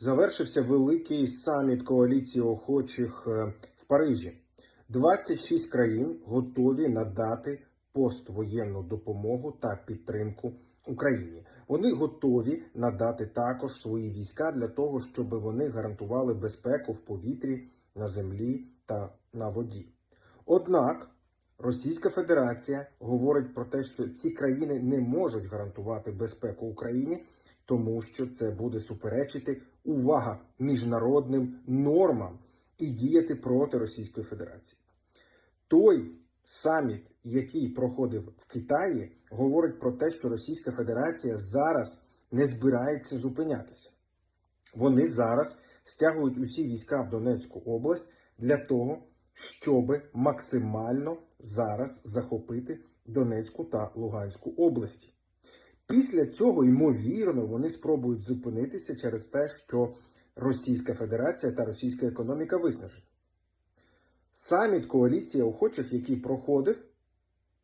Завершився великий саміт коаліції охочих е, в Парижі. 26 країн готові надати поствоєнну допомогу та підтримку Україні. Вони готові надати також свої війська для того, щоб вони гарантували безпеку в повітрі, на землі та на воді. Однак Російська Федерація говорить про те, що ці країни не можуть гарантувати безпеку Україні, тому що це буде суперечити увага міжнародним нормам і діяти проти Російської Федерації. Той саміт, який проходив в Китаї, говорить про те, що Російська Федерація зараз не збирається зупинятися. Вони зараз стягують усі війська в Донецьку область для того, щоб максимально зараз захопити Донецьку та Луганську області. Після цього, ймовірно, вони спробують зупинитися через те, що Російська Федерація та російська економіка виснажені. Саміт коаліції охочих, який проходив,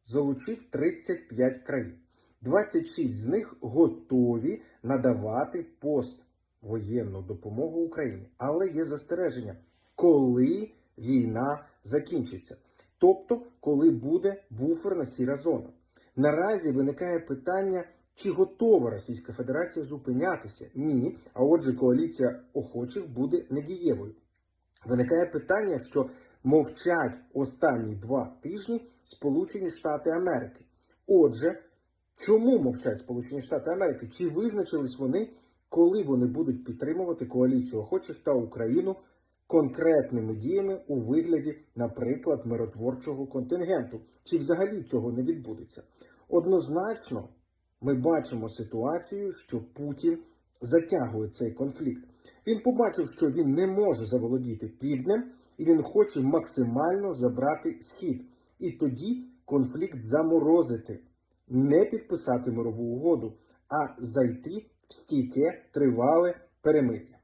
залучив 35 країн. 26 з них готові надавати поствоєнну допомогу Україні. Але є застереження, коли війна закінчиться. Тобто, коли буде буферна сіра зона. Наразі виникає питання, чи готова Російська Федерація зупинятися? Ні. А отже, коаліція охочих буде недієвою. Виникає питання, що мовчать останні два тижні Сполучені Штати Америки. Отже, чому мовчать Сполучені Штати Америки? Чи визначились вони, коли вони будуть підтримувати коаліцію охочих та Україну конкретними діями у вигляді, наприклад, миротворчого контингенту? Чи взагалі цього не відбудеться? Однозначно, ми бачимо ситуацію, що Путін затягує цей конфлікт. Він побачив, що він не може заволодіти півднем, і він хоче максимально забрати схід. І тоді конфлікт заморозити, не підписати мирову угоду, а зайти в стійке тривале перемир'я.